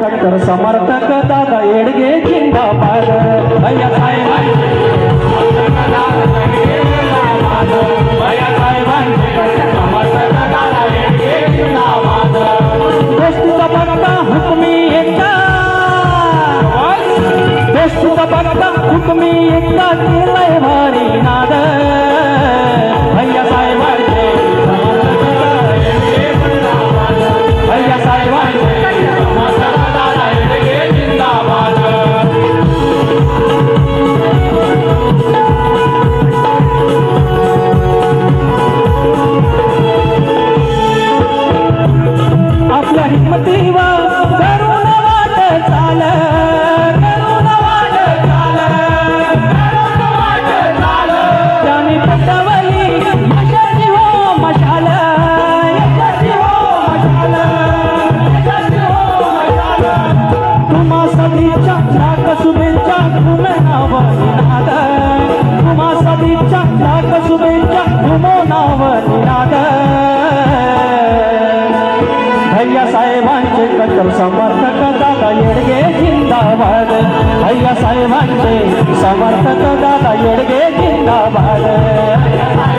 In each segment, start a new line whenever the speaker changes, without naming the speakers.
कट्टर समर्थक दादा येडगे जिंदाबाद. भैया साहेबांचे भैया साहेबांचे कट्टर समर्थक दोस्तीचा बघता हुकमी दोस्तीचा बघता हुकमी केलाय भारी नाद. भैया आपल्या हिमतीवर करून वाट चाल समर्थक दादा येडगे जिंदाबाद.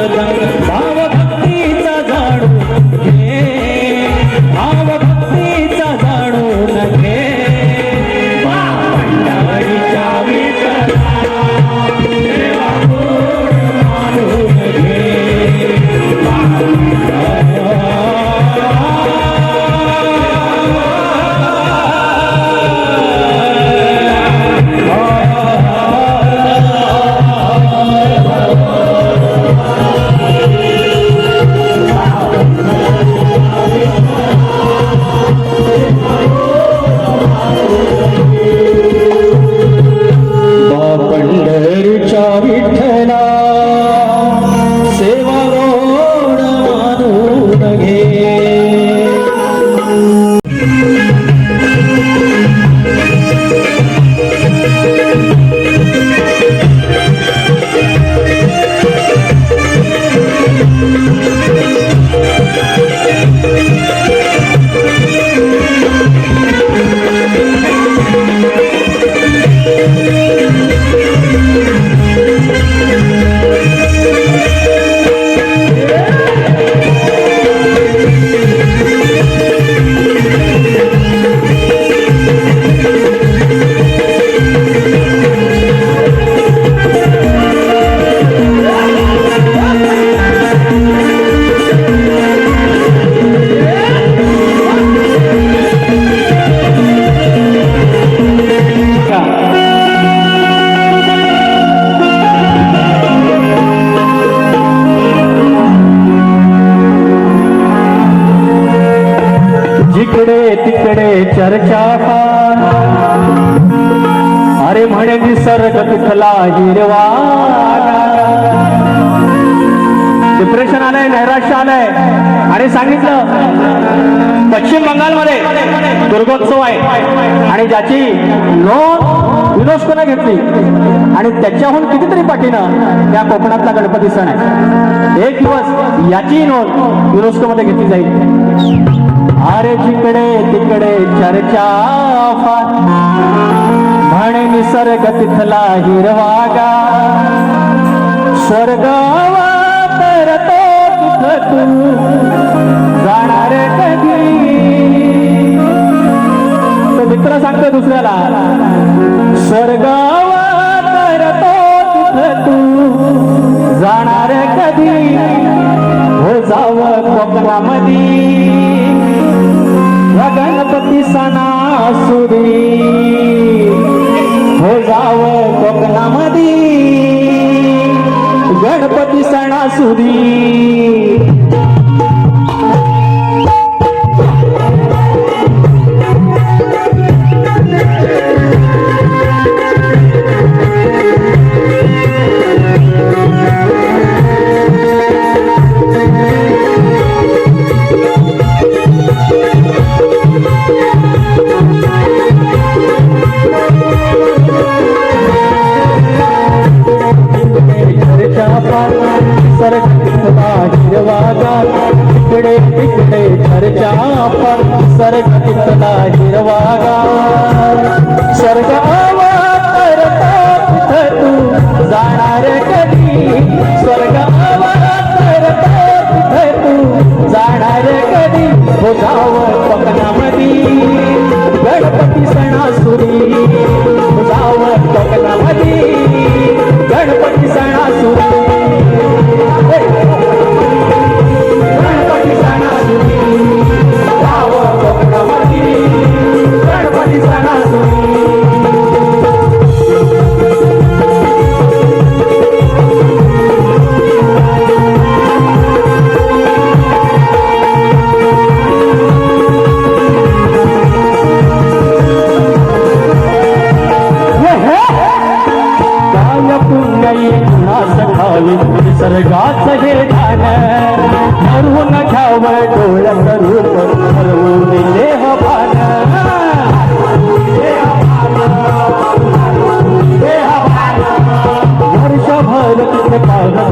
भजनात निसर्ग हिरवा डिप्रेशन आलंय नैराश्य आलंय आणि सांगितलं पश्चिम बंगालमध्ये दुर्गोत्सव आहे. आणि ज्याची नोंद युनेस्कोने घेतली? आणि त्याच्याहून कितीतरी पाठीनं त्या कोकणातला गणपती सण आहे. एक दिवस याची नोंद युनेस्कोमध्ये घेतली जाईल? अरे जिकडे तिकडे चर्चा म्हणे निसर्ग तिथला हिरवागा. स्वर्ग परतो तिथ तू. जाणार कधी? तो मित्र सांगतो दुसऱ्याला स्वर्ग परतो तिथ तू. जाणार कधी? हो कोकणामधी या गणपती सणासुदी. हो जाव कोकणामधी गणपती सणासुदी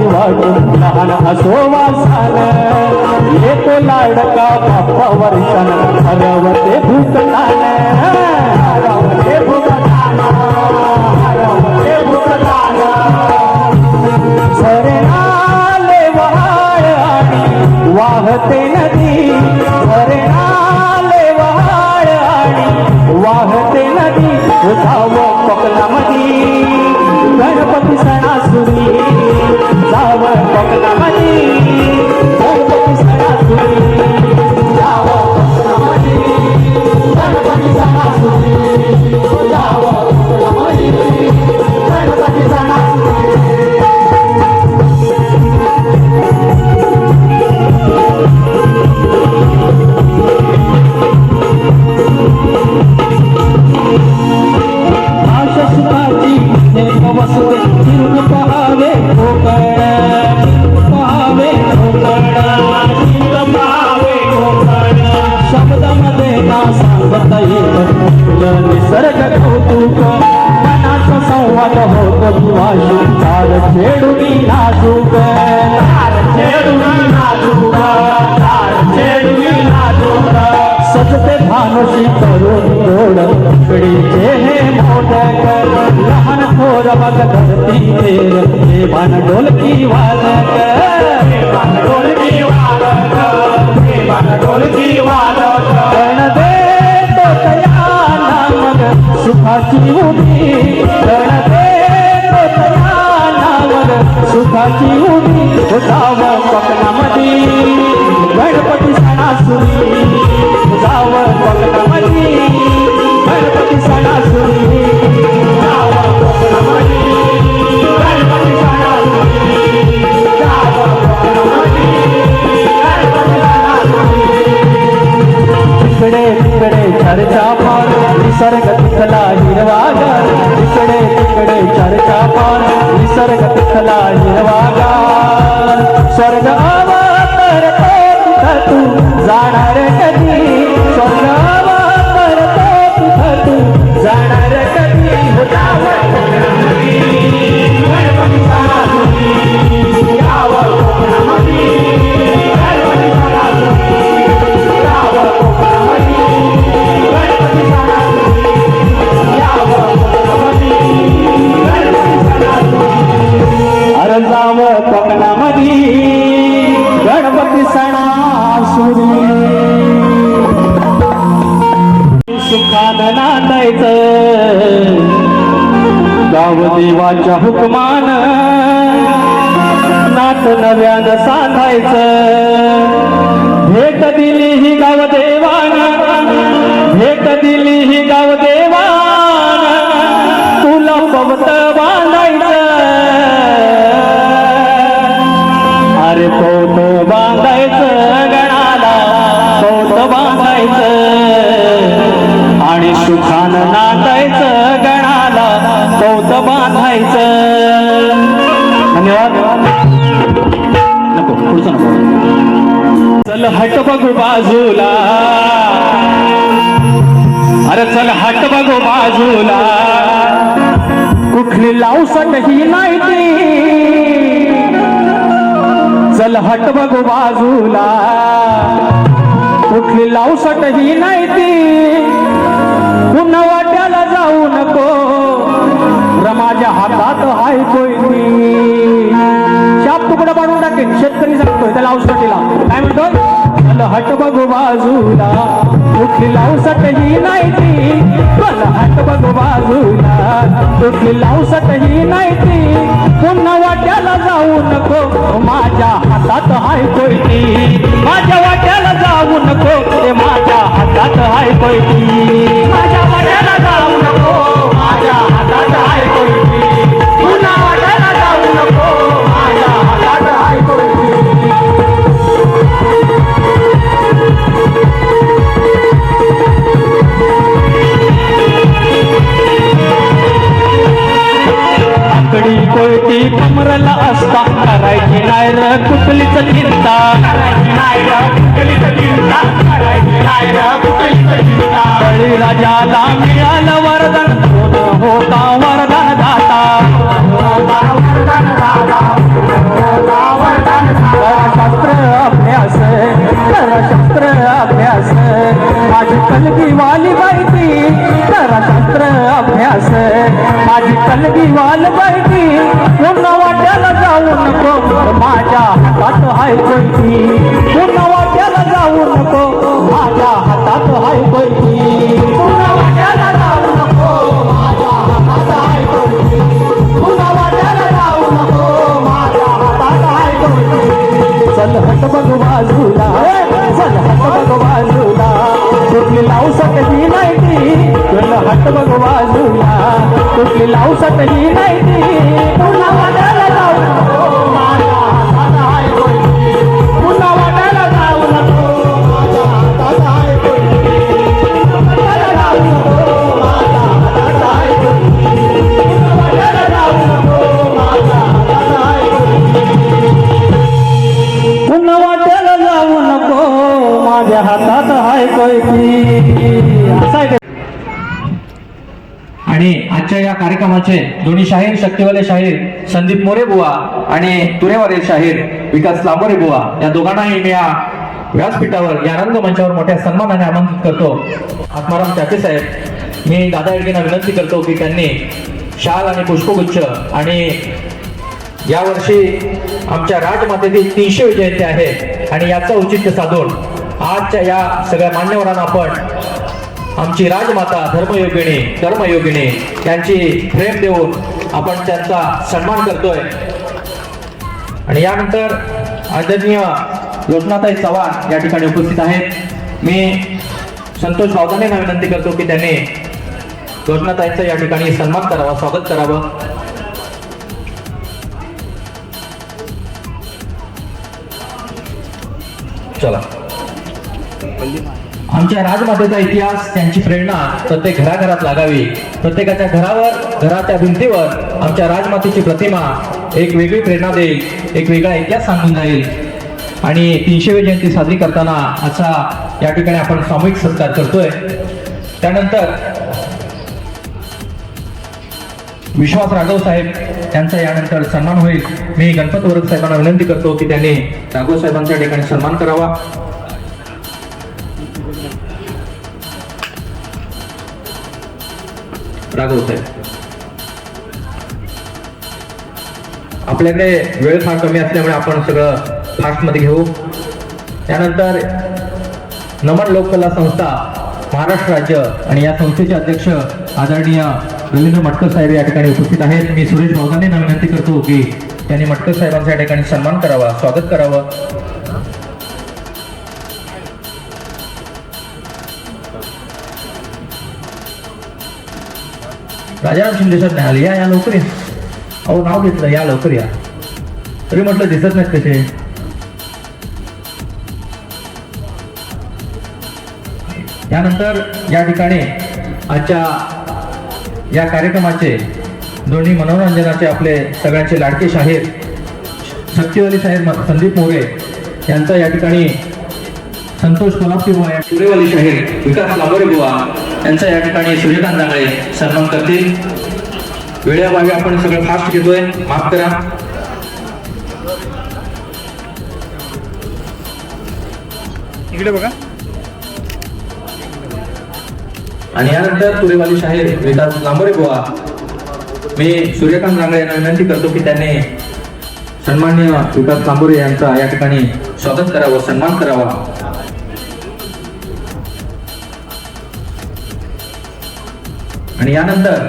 पाहत लहान असो वासान येतो लाडका बाप्पा वर्षान हरवते भूतकान हरवते भूतकान हरवते भूतकान झरणाले वहाळ आणि वाहते नदी झरणाले वहाळ आणि वाहते नदी जाव कोकणामधी गणपती सणासुरी कडीचे हे मोदक लहान थोर बघ धरती तेर हे भान ढोलकी वादक ढोलकी वादक ढोलकी वादक गण तया सुखाची उभी गण तया सुखाची उभी जाव पकडामधी गणपती सणासुरी जाव पकडामधी चर्चा पार निसर्ग तिथला हिरवागार इकडे तिकडे चर्चा पार निसर्ग तिथला हिरवागार स्वर्ग तू जाणार कधी? स्वर्ग जाणार कधी हो देवाच्या हुकमान. नात नव्यानं साधायचं भेट बांधायचं धन्यवाद. नको पुढचं नको. चल हट बघू बाजूला. अरे चल हट बघू बाजूला. कुठली लावसटही नाही ती. चल हट बघू बाजूला. कुठली लावसटही नाही ती. पुन्हा वाट्या सांगतोय काय म्हणतो? हट बघू बाजूला. कुठली लावू सटही नाही ती. चल हट बघू बाजूला. कुठली लावू सटही नाही ती. पुन्हा वाट्याला जाऊ नको. माझ्या हातात हाय कोयती माझ्या वाट्याला जाऊ नको. ते माझ्या हातात हाय कोयती माझ्या वाट्याला जाऊ बळीराजाला मिळालं वरदान होता वरदान दाता शस्त्र अभ्यास शस्त्र अभ्यास माझी कलगी वाली माहिती शस्त्र अभ्यास माझी कलगी वाल माहिती पुन्हा वाट्याला जाऊ नको माझ्या हातात हाय दोन्ही शाहीर शक्तिवाले शाहीर संदीप मोरे बुवा आणि तुरेवाले शाहीर विकास लांबोरे बुवा या दोघांनाही मी या व्यासपीठावर या रंगमंचावर मोठ्या सन्मानाने आमंत्रित करतो. आत्माराम चाके साहेब मी दादा येडगेंना विनंती करतो की त्यांनी शाल आणि पुष्पगुच्छ आणि यावर्षी आमच्या राजमातेतील तीनशे जयंती आहे आणि याचं औचित्य साधून आजच्या या सगळ्या मान्यवरांना आपण आमची राजमाता धर्मयोगिणी कर्मयोगिणी यांची प्रेम देऊन आपण त्यांचा सन्मान करतोय. आणि यानंतर आदरणीय योजनाताई चव्हाण या ठिकाणी उपस्थित आहेत. मी संतोष बावदानेंना विनंती करतो की त्यांनी योजनाताईंचा या ठिकाणी सन्मान करावा स्वागत करावं. चला. आमच्या राजमातेचा इतिहास त्यांची प्रेरणा प्रत्येक घराघरात लागावी. प्रत्येकाच्या घरावर घराच्या भिंतीवर आमच्या राजमातेची प्रतिमा एक वेगळी प्रेरणा देईल एक वेगळा इतिहास सांगून जाईल. आणि तीनशेवी जयंती साजरी करताना असा या ठिकाणी आपण सामूहिक सत्कार करतोय. त्यानंतर विश्वास राघव साहेब यांचा यानंतर सन्मान होईल. मी गणपत वरद साहेबांना विनंती करतो की त्यांनी राघव साहेबांच्या ठिकाणी सन्मान करावा. राघव साहेब आपल्याकडे वेळ फार कमी असल्यामुळे आपण सगळं फास्टमध्ये घेऊ. त्यानंतर नमन लोककला संस्था महाराष्ट्र राज्य आणि या संस्थेचे अध्यक्ष आदरणीय रवींद्र मटकर साहेब या ठिकाणी उपस्थित आहेत. मी सुरेश भावगांना विनंती करतो की त्यांनी मटकर साहेबांचा या ठिकाणी सन्मान करावा स्वागत करावं. राजाराम दिसत नाही. आले या या लवकर या. अहो नाव घेतलं या लवकर या. तरी म्हटलं दिसत नाहीत कसे.
यानंतर या ठिकाणी आजच्या या कार्यक्रमाचे दोन्ही मनोरंजनाचे आपले सगळ्यांचे लाडके शाहीर शक्तिवाली साहेब संदीप मोरे यांचा या ठिकाणी संतोष कोल्हापूर बुवा या शिरेवाली शाहीर विकास लांबोरे बुवा. यांचा या ठिकाणी सूर्यकांत दांगळे सन्मान करतील. वेळेअभावी आपण सगळं फास्ट घेतोय. माफ करा.
इकडे बघा.
आणि यानंतर तुरेवाली शाहीर विकास लांबोरे बुवा. मी सूर्यकांत रांगळे यांना विनंती करतो की त्यांनी सन्मान्य विकास लांबोरे यांचा या ठिकाणी स्वागत करावं सन्मान करावा. आणि यानंतर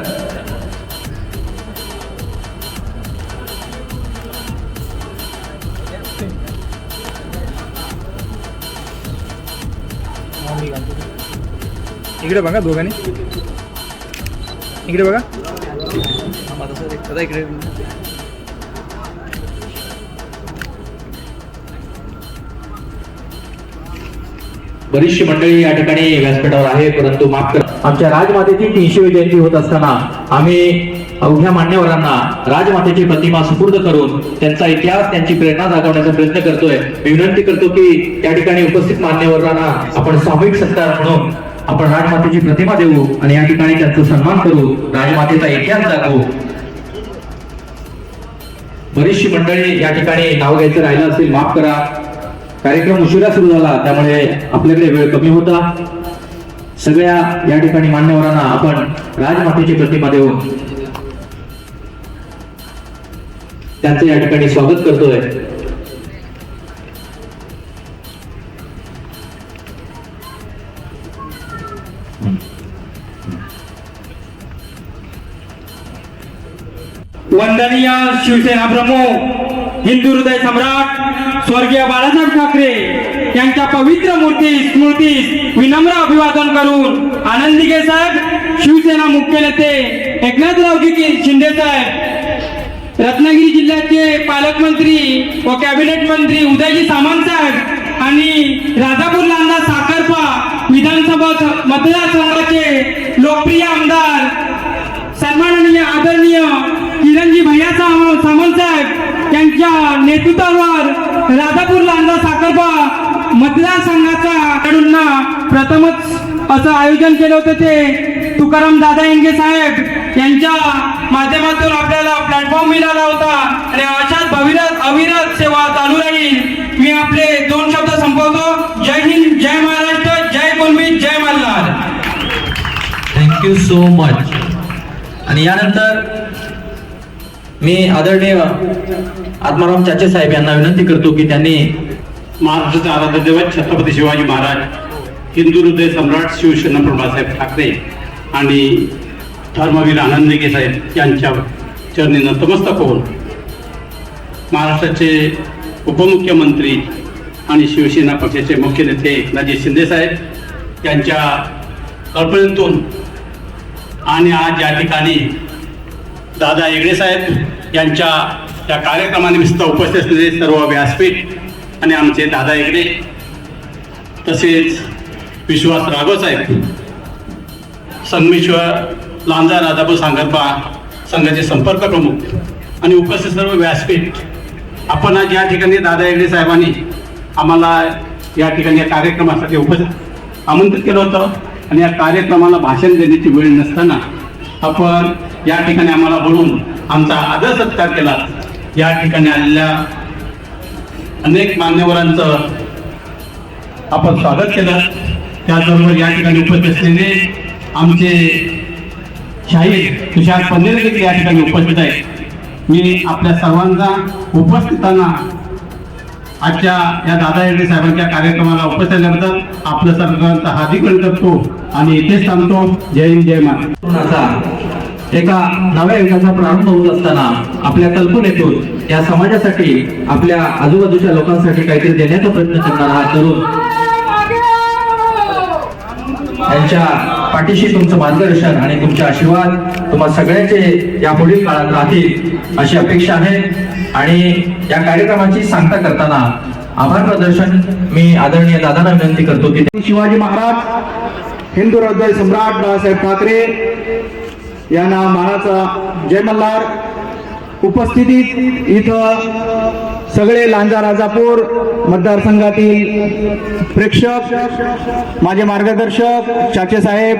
इकडे बघा दोघांनी. इकडे बघा. इकडे.
बरीचशी मंडळी या ठिकाणी व्यासपीठावर आहे परंतु माफ करा. आमच्या राजमातेची तीनशे जयंती होत असताना आम्ही अवघ्या मान्यवरांना राजमातेची प्रतिमा सुपूर्द करून त्यांचा इतिहास त्यांची प्रेरणा जागवण्याचा प्रयत्न करतोय. मी विनंती करतो की त्या ठिकाणी उपस्थित मान्यवरांना आपण सामूहिक सत्कार म्हणून आपण राजमातेची प्रतिमा देऊ आणि या ठिकाणी त्यांचा सन्मान करू राजमातेचा इतिहास दाखवू. बरीचशी मंडळी या ठिकाणी नाव घ्यायचं राहिलं असेल माफ करा. कार्यक्रम उशिरा सुरू झाला त्यामुळे आपल्याकडे वेळ कमी होता. सगळ्या या ठिकाणी मान्यवरांना आपण राजमातेची प्रतिमा देऊन त्यांचं या ठिकाणी स्वागत करतोय.
वंदनीय शिवसेना प्रमुख हिंदू हृदय सम्राट स्वर्गीय बाळासाहेब ठाकरे यांच्या पवित्र मूर्ती स्मृतीस विनम्र अभिवादन करून आनंदिके साहेब शिवसेना मुख्य नेते एकनाथरावजी शिंदे साहेब रत्नागिरी जिल्ह्याचे पालकमंत्री व कॅबिनेट मंत्री उदयजी सामंत साहेब आणि राजापूर लांदा साखरपा विधानसभा मतदारसंघाचे लोकप्रिय आमदार सन्माननीय आदरणीय किरणजी भैया सामंतसाहेब त्यांच्या साहेब नेतृत्वावर राजापूर लांजा साखरपा मतदारसंघाचा खेळाडूंना प्रथमच असं आयोजन केलं होतं ते तुकाराम दादा इंगे साहेब यांच्या माध्यमातून आपल्याला प्लॅटफॉर्म मिळाला होता. आणि अशाच भविरत अविरत सेवा चालू राहील. मी आपले दोन शब्द संपवतो. जय हिंद जय महाराष्ट्र जय कुलमी जय Malhar.
Thank you so much आणि यानंतर मी आदरणीय आत्माराम चाचे साहेब यांना विनंती करतो की त्यांनी
महाराष्ट्राचे आराध्य दैवत छत्रपती शिवाजी महाराज हिंदू हृदय सम्राट शिवसेना प्रभासाहेब ठाकरे आणि धर्मवीर आनंदिके साहेब यांच्या चरणी नतमस्तक होऊन महाराष्ट्राचे उपमुख्यमंत्री आणि शिवसेना पक्षाचे मुख्य नेते एकनाथजी शिंदे साहेब यांच्या कल्पनेतून आणि आज या ठिकाणी दादा हेगडे साहेब यांच्या या कार्यक्रमानिमित्त उपस्थित असलेले सर्व व्यासपीठ आणि आमचे दादा हेगडे तसेच विश्वास राघव साहेब संगमेश्वर लांजा राजापूर सांगरपा संघाचे संपर्क प्रमुख आणि उपस्थित सर्व व्यासपीठ आपण आज या ठिकाणी दादा हेगडे साहेबांनी आम्हाला या ठिकाणी या कार्यक्रमासाठी उपस्थित आमंत्रित केलं होतं. आणि या कार्यक्रमाला भाषण देण्याची वेळ नसताना आपण या ठिकाणी आम्हाला बोलून आमचा आदर सत्कार केला. या ठिकाणी आलेल्या अनेक मान्यवरांचं आपण स्वागत केलं. त्याचबरोबर या ठिकाणी उपस्थित असलेले आमचे शाहीर तुषार पंधरे देखील या ठिकाणी उपस्थित आहेत. मी आपल्या सर्वांचा उपस्थितांना आजच्या या दादा हेगडे साहेबांच्या कार्यक्रमाला उपस्थित झाल्याबद्दल आपलं सर्वांचा हार्दिक अभिनंदन करतो आणि इथेच थांबतो. जय हिंद जय महाराज
एका नव्या युगाचा प्रारंभ होत असताना आपल्या कल्पनेतून या समाजासाठी आपल्या आजूबाजूच्या लोकांसाठी काहीतरी देण्याचा प्रयत्न करणारा हा तरुण त्यांच्या पाठीशी तुमचं मार्गदर्शन आणि तुमचे आशीर्वाद तुम्हा सगळ्यांचे या पुढील काळात राहतील अशी अपेक्षा आहे. आणि या कार्यक्रमाची सांगता करताना आभार प्रदर्शन मी आदरणीय दादांना विनंती करतो की
शिवाजी महाराज
हिंदू हृदय सम्राट बाळासाहेब ठाकरे यांना मानाचा जय मल्हार. उपस्थितीत इथं सगळे लांजा राजापूर मतदारसंघातील प्रेक्षक माझे मार्गदर्शक चाचे साहेब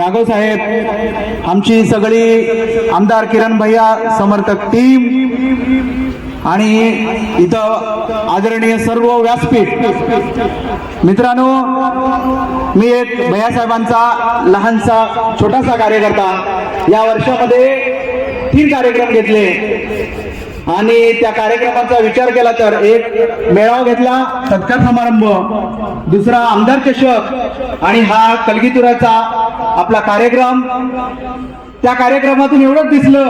राघव साहेब आमची सगळी आमदार किरण भैया समर्थक टीम आणि इथं आदरणीय सर्व व्यासपीठ. मित्रांनो मी एक भैयासाहेबांचा लहानसा छोटासा कार्यकर्ता या वर्षामध्ये तीन कार्यक्रम घेतले. आणि त्या कार्यक्रमाचा विचार केला तर एक मेळावा घेतला सत्कार समारंभ दुसरा आमदार चषक आणि हा कलगीतुराचा आपला कार्यक्रम. त्या कार्यक्रमातून एवढंच दिसलं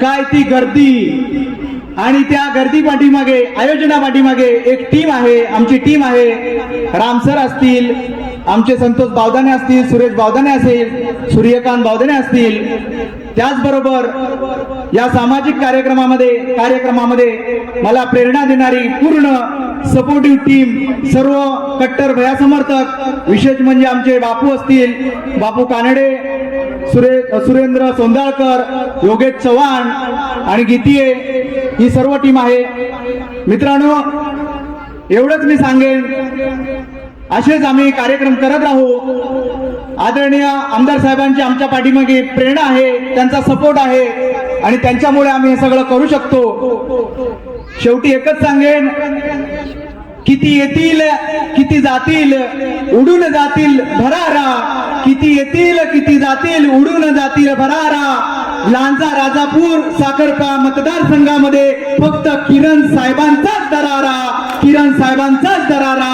काय ती गर्दी आणि त्या गर्दी पाठीमागे आयोजना पाठीमागे एक टीम आहे आमची टीम आहे. रामसर असतील आमचे संतोष बावदाने असतील सुरेश बावदाने असेल सूर्यकांत बावदाने असतील. त्याचबरोबर या सामाजिक कार्यक्रमामध्ये कार्यक्रमामध्ये मला प्रेरणा देणारी पूर्ण सपोर्टिव्ह टीम सर्व कट्टर भया समर्थक विशेष म्हणजे आमचे बापू असतील बापू कानडे सुरे सुरेंद्र सोंदाळकर योगेश चव्हाण आणि गीतीये ही सर्व टीम आहे. मित्रांनो एवढंच मी सांगेन. असेच आम्ही कार्यक्रम करत राहू. आदरणीय आमदार साहेबांची आमच्या पाठीमागे प्रेरणा आहे त्यांचा सपोर्ट आहे आणि त्यांच्यामुळे आम्ही हे सगळं करू शकतो. शेवटी एकच सांगेन किती येतील किती जातील उडून जातील भरारा. किती येतील किती जातील उडून जातील भरारा. लांजा राजापूर साखरपा मतदारसंघामध्ये फक्त किरण साहेबांचाच दरारा किरण साहेबांचाच दरारा.